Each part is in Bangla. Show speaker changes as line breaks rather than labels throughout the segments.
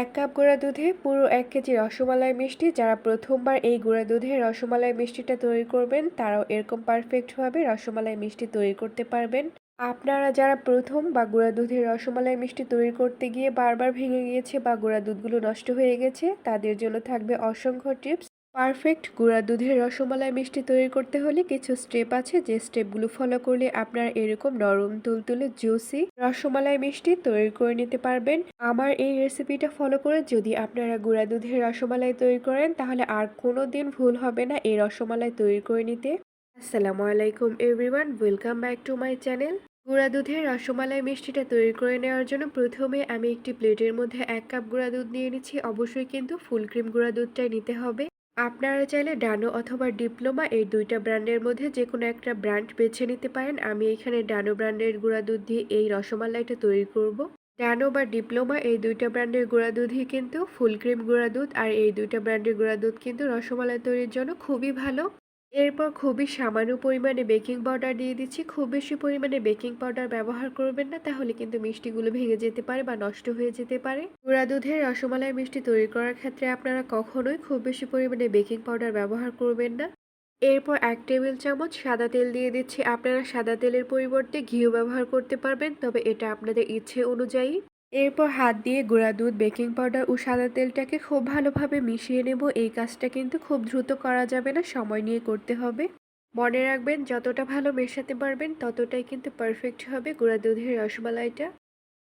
এক কাপ গুঁড়া দুধে পুরো এক কেজি রসমালাই মিষ্টি, যারা প্রথমবার এই গুঁড়া দুধে রসমালাই মিষ্টিটা তৈরি করবেন, তারাও এরকম পারফেক্টভাবে রসমালাই মিষ্টি তৈরি করতে পারবেন। আপনারা যারা প্রথম বা গুঁড়া দুধে রসমালাই মিষ্টি তৈরি করতে গিয়ে বারবার ভেঙে গিয়েছে বা গুঁড়া দুধগুলো নষ্ট হয়ে গেছে, তাদের জন্য থাকবে অসংখ্য টিপস পারফেক্ট গুঁড়া দুধের রসমালাই মিষ্টি তৈরি করতে হলে কিছু স্টেপ আছে। যে স্টেপগুলো ফলো করলে আপনারা এরকম নরম, তুলতুলে জুসি রসমালাই মিষ্টি তৈরি করে নিতে পারবেন। আমার এই রেসিপিটা ফলো করে যদি আপনারা গুঁড়া দুধের রসমালাই তৈরি করেন, তাহলে আর কোনো দিন ভুল হবে না এই রসমালাই তৈরি করে নিতে। আসসালামু আলাইকুম everyone welcome back to my channel গুঁড়া দুধের রসমালাই মিষ্টিটা তৈরি করে নেওয়ার জন্য প্রথমে আমি একটি প্লেটের মধ্যে এক কাপ গুঁড়া দুধ নিয়ে নিচ্ছি। অবশ্যই কিন্তু ফুল ক্রিম গুঁড়া দুধটাই নিতে হবে। আপনারা চাইলে ডানো অথবা ডিপ্লোমা এই দুইটা ব্র্যান্ডের মধ্যে যে কোনো একটা ব্র্যান্ড বেছে নিতে পারেন আমি এখানে ডানো ব্র্যান্ডের গুঁড়া দুধ দিয়ে এই রসমালাইটা তৈরি করব। ডানো বা ডিপ্লোমা এই দুইটা ব্র্যান্ডের গুঁড়া দুধই কিন্তু ফুল ক্রিম গুঁড়া দুধ আর এই দুইটা ব্র্যান্ডের গুঁড়া দুধ কিন্তু রসমালাই তৈরির জন্য খুবই ভালো এরপর খুবই সামান্য পরিমাণে বেকিং পাউডার দিয়ে দিচ্ছি। খুব বেশি পরিমাণে বেকিং পাউডার ব্যবহার করবেন না, তাহলে কিন্তু মিষ্টিগুলো ভেঙে যেতে পারে বা নষ্ট হয়ে যেতে পারে। গুঁড়া দুধের রসমালাই মিষ্টি তৈরি করার ক্ষেত্রে আপনারা কখনোই খুব বেশি পরিমাণে বেকিং পাউডার ব্যবহার করবেন না। এরপর এক টেবিল চামচ সাদা তেল দিয়ে দিচ্ছি। আপনারা সাদা তেলের পরিবর্তে ঘিও ব্যবহার করতে পারবেন, তবে এটা আপনাদের ইচ্ছে অনুযায়ী। এরপর হাত দিয়ে গুঁড়া দুধ, বেকিং পাউডার ও সাদা তেলটাকে খুব ভালোভাবে মিশিয়ে নেব। এই কাজটা কিন্তু খুব দ্রুত করা যাবে না, সময় নিয়ে করতে হবে। মনে রাখবেন, যতটা ভালো মেশাতে পারবেন, ততটাই কিন্তু পারফেক্ট হবে গুঁড়া দুধের রসমালাইটা।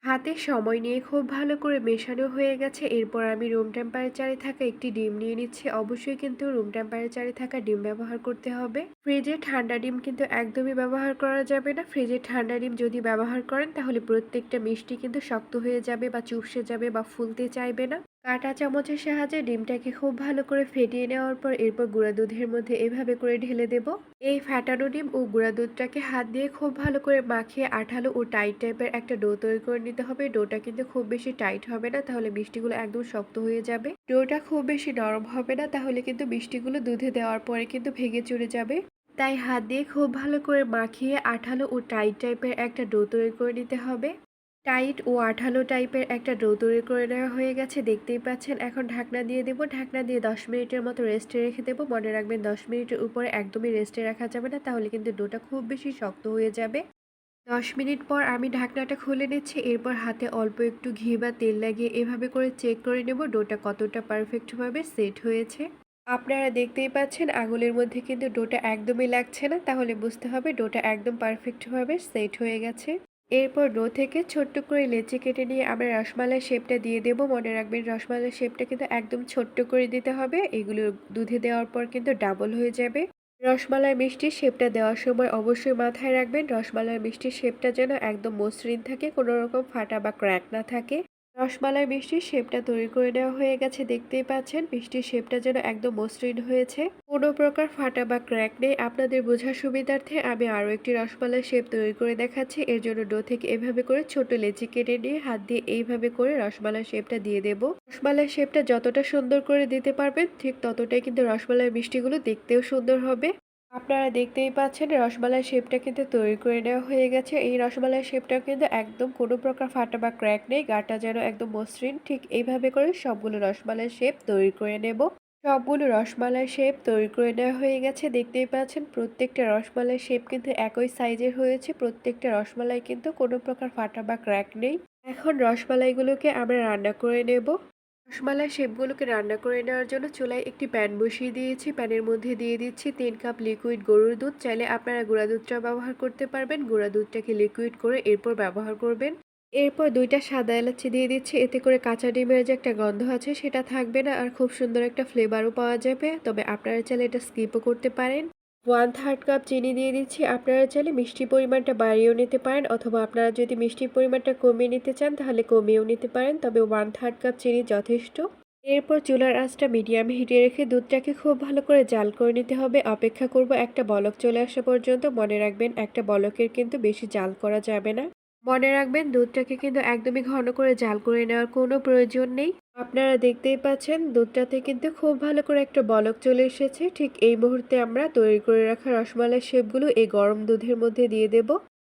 হাতে সময় নিয়ে খুব ভালো করে মেশানো হয়ে গেছে। এরপর আমি রুম টেম্পারেচারে থাকা একটি ডিম নিয়ে নিচ্ছি। অবশ্যই কিন্তু রুম টেম্পারেচারে থাকা ডিম ব্যবহার করতে হবে। ফ্রিজে ঠান্ডা ডিম কিন্তু একদমই ব্যবহার করা যাবে না। ফ্রিজে ঠান্ডা ডিম যদি ব্যবহার করেন, তাহলে প্রত্যেকটা মিষ্টি কিন্তু শক্ত হয়ে যাবে বা চুপসে যাবে বা ফুলতে চাইবে না। কাঁটা চামচের সাহায্যে ডিমটাকে খুব ভালো করে ফেটিয়ে নেওয়ার পর এরপর গুঁড়া দুধের মধ্যে এভাবে করে ঢেলে দেব। এই ফ্যাটানো ডিম ও গুঁড়া দুধটাকে হাত দিয়ে খুব ভালো করে মাখিয়ে আঠালো ও টাইট টাইপের একটা ডো তৈরি করে নিতে হবে। ডোটা কিন্তু খুব বেশি টাইট হবে না, তাহলে মিষ্টিগুলো একদম শক্ত হয়ে যাবে। ডোটা খুব বেশি নরম হবে না, তাহলে কিন্তু মিষ্টিগুলো দুধে দেওয়ার পরে কিন্তু ভেঙে চড়ে যাবে। তাই হাত দিয়ে খুব ভালো করে মাখিয়ে আঠালো ও টাইট টাইপের একটা ডো তৈরি করে নিতে হবে। টাইট ও আঠালো টাইপের একটা ডো তৈরি করে নেওয়া হয়ে গেছে। দেখতেই পাচ্ছেন, এখন ঢাকনা দিয়ে দেবো। ঢাকনা দিয়ে দশ মিনিটের মতো রেস্টে রেখে দেবো। মনে রাখবেন, দশ মিনিটের উপরে একদমই রেস্টে রাখা যাবে না। তাহলে কিন্তু ডোটা খুব বেশি শক্ত হয়ে যাবে। দশ মিনিট পর আমি ঢাকনাটা খুলে নিচ্ছি। এরপর হাতে অল্প একটু ঘি বা তেল লাগিয়ে এভাবে করে চেক করে নেব, ডোটা কতটা পারফেক্টভাবে সেট হয়েছে। আপনারা দেখতেই পাচ্ছেন, আঙুলের মধ্যে কিন্তু ডোটা একদমই লাগছে না। তাহলে বুঝতে হবে, ডোটা একদম পারফেক্টভাবে সেট হয়ে গেছে। এরপর ডো থেকে ছোট্ট করে লেচি কেটে নিয়ে আমরা রসমালাই শেপটা দিয়ে দেবো। মনে রাখবেন রসমালাই শেপটা কিন্তু একদম ছোট্ট করে দিতে হবে। এগুলো দুধে দেওয়ার পর কিন্তু ডাবল হয়ে যাবে। রসমালাই মিষ্টির শেপটা দেওয়ার সময় অবশ্যই মাথায় রাখবেন, রসমালাই মিষ্টির শেপটা যেন একদম মসৃণ থাকে, কোনো রকম ফাটা বা ক্র্যাক না থাকে। রসমালাই মিষ্টির শেপটা তৈরি করে নেওয়া হয়ে গেছে। দেখতেই পাচ্ছেন, মিষ্টির শেপটা যেন একদম মসৃণ হয়েছে। কোনো প্রকার ফাটা বা ক্র্যাক নেই। আপনাদের বোঝার সুবিধার্থে আমি আরও একটি রসমালাই শেপ তৈরি করে দেখাচ্ছি। এর জন্য ডো থেকে এভাবে করে ছোট লেচি কেটে নিয়ে হাত দিয়ে এইভাবে করে রসমালাই শেপটা দিয়ে দেব। রসমালাই শেপটা যতটা সুন্দর করে দিতে পারবেন, ঠিক ততটাই কিন্তু রসমালাই মিষ্টিগুলো দেখতেও সুন্দর হবে। আপনারা দেখতেই পাচ্ছেন রসমালাই শেপটা কিন্তু তৈরি করে নেওয়া হয়ে গেছে। এই রসমালাই শেপটা কিন্তু একদম কোনো প্রকার ফাটা বা ক্র্যাক নেই। গাটা যেন একদম মসৃণ। ঠিক এইভাবে করে সবগুলো রসমালাই শেপ তৈরি করে নেব। সবগুলো রসমালাই শেপ তৈরি করে নেওয়া হয়ে গেছে। দেখতেই পাচ্ছেন প্রত্যেকটা রসমালাই শেপ কিন্তু একই সাইজের হয়েছে। প্রত্যেকটা রসমালাই কিন্তু কোনো প্রকার ফাটা বা ক্র্যাক নেই। এখন রসমালাইগুলোকে আমরা রান্না করে নেব। রসমালাই শেপগুলোকে রান্না করে নেওয়ার জন্য চুলায় একটি প্যান বসিয়ে দিয়েছি। প্যানের মধ্যে দিয়ে দিচ্ছি তিন কাপ লিকুইড গরুর দুধ। চাইলে আপনারা গুঁড়া দুধটা ব্যবহার করতে পারবেন। গুঁড়া দুধটাকে লিকুইড করে এরপর ব্যবহার করবেন। এরপর দুইটা সাদা এলাচি দিয়ে দিচ্ছি। এতে করে কাঁচা ডিমের যে একটা গন্ধ আছে সেটা থাকবে না। আর খুব সুন্দর একটা ফ্লেভারও পাওয়া যাবে। তবে আপনারা চাইলে এটা স্কিপও করতে পারেন। ওয়ান থার্ড কাপ চিনি দিয়ে দিচ্ছি। আপনারা চাইলে মিষ্টি পরিমাণটা বাড়িয়েও নিতে পারেন অথবা আপনারা যদি মিষ্টির পরিমাণটা কমিয়ে নিতে চান তাহলে কমিয়েও নিতে পারেন, তবে ওয়ান থার্ড কাপ চিনি যথেষ্ট। এরপর চুলার আঁচটা মিডিয়াম হিটে রেখে দুধটাকে খুব ভালো করে জাল করে নিতে হবে। অপেক্ষা করব একটা বলক চলে আসা পর্যন্ত। মনে রাখবেন, একটা বলকের কিন্তু বেশি জাল করা যাবে না। মনে রাখবেন, দুধটাকে কিন্তু একদমই ঘন করে জাল করে নেওয়ার কোনো প্রয়োজন নেই। আপনারা দেখতেই পাচ্ছেন, দুধটাতে কিন্তু খুব ভালো করে একটা বলক চলে এসেছে। ঠিক এই মুহূর্তে আমরা তৈরি করে রাখা রসমালাই শেপগুলো এই গরম দুধের মধ্যে দিয়ে দেব।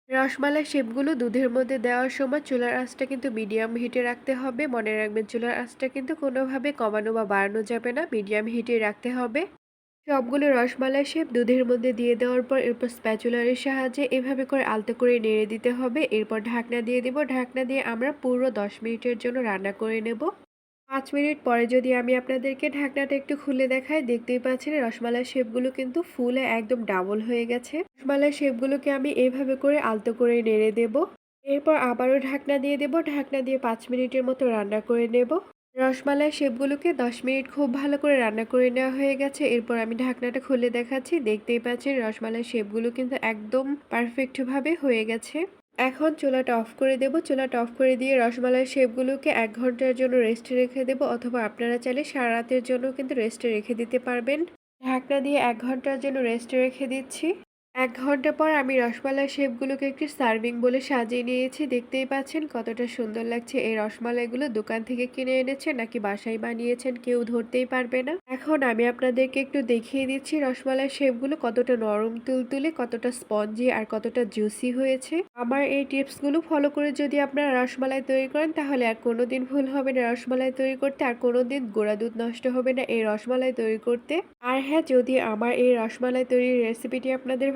রসমালাই শেপগুলো দুধের মধ্যে দেওয়ার সময় চুলার আঁচটা কিন্তু মিডিয়াম হিটে রাখতে হবে। মনে রাখবেন, চুলার আঁচটা কিন্তু কোনোভাবে কমানো বা বাড়ানো যাবে না। মিডিয়াম হিটে রাখতে হবে। সবগুলো রসমালাই শেপ দুধের মধ্যে দিয়ে দেওয়ার পর এরপর স্প্যাচুলারের সাহায্যে এভাবে করে আলতো করে নেড়ে দিতে হবে। এরপর ঢাকনা দিয়ে দিব। ঢাকনা দিয়ে আমরা পুরো দশ মিনিটের জন্য রান্না করে নেব। পাঁচ মিনিট পরে যদি আমি আপনাদেরকে ঢাকনাটা একটু খুলে দেখাই, দেখতেই পাচ্ছেন রসমালাই শেপগুলো কিন্তু ফুলে একদম ডাবল হয়ে গেছে। রসমালাই শেপগুলোকে আমি এভাবে করে আলতো করে নেড়ে দেব। এরপর আবারও ঢাকনা দিয়ে দেব। ঢাকনা দিয়ে পাঁচ মিনিটের মতো রান্না করে নেব। রসমালাই শেপগুলোকে দশ মিনিট খুব ভালো করে রান্না করে নেওয়া হয়ে গেছে। এরপর আমি ঢাকনাটা খুলে দেখাচ্ছি। দেখতেই পাচ্ছেন রসমালাই শেপগুলো কিন্তু একদম পারফেক্টভাবে হয়ে গেছে। এখন চুলাটা অফ করে দেব। চুলাটা অফ করে দিয়ে রসমালাই শেপগুলোকে এক ঘণ্টার জন্য রেস্টে রেখে দেব অথবা আপনারা চাইলে সারা রাতের জন্য কিন্তু রেস্টে রেখে দিতে পারবেন। ঢাকনা দিয়ে এক ঘণ্টার জন্য রেস্টে রেখে দিচ্ছি। এক ঘণ্টা পর আমি রসমালাই শেপগুলোকে একটি সার্ভিং বলে সাজিয়ে নিয়েছি। দেখতেই পাচ্ছেন কতটা সুন্দর লাগছে এই রসমালাইগুলো। দোকান থেকে কিনে এনেছেন নাকি বাসায় বানিয়েছেন কেউ ধরতেই পারবে না। এখন আমি আপনাদেরকে একটু দেখিয়ে দিচ্ছি রসমালাই শেপগুলো কতটা নরম, তুলতুলে, কতটা স্পঞ্জি আর কতটা জুসি হয়েছে। আমার এই টিপসগুলো ফলো করে যদি আপনারা রসমালাই তৈরি করেন, তাহলে আর কোনোদিন ভুল হবে না। রসমালাই তৈরি করতে আর কোনোদিন গোড়া দুধ নষ্ট হবে না এই রসমালাই তৈরি করতে। আর হ্যাঁ যদি আমার এই রসমালাই তৈরির রেসিপিটি আপনাদের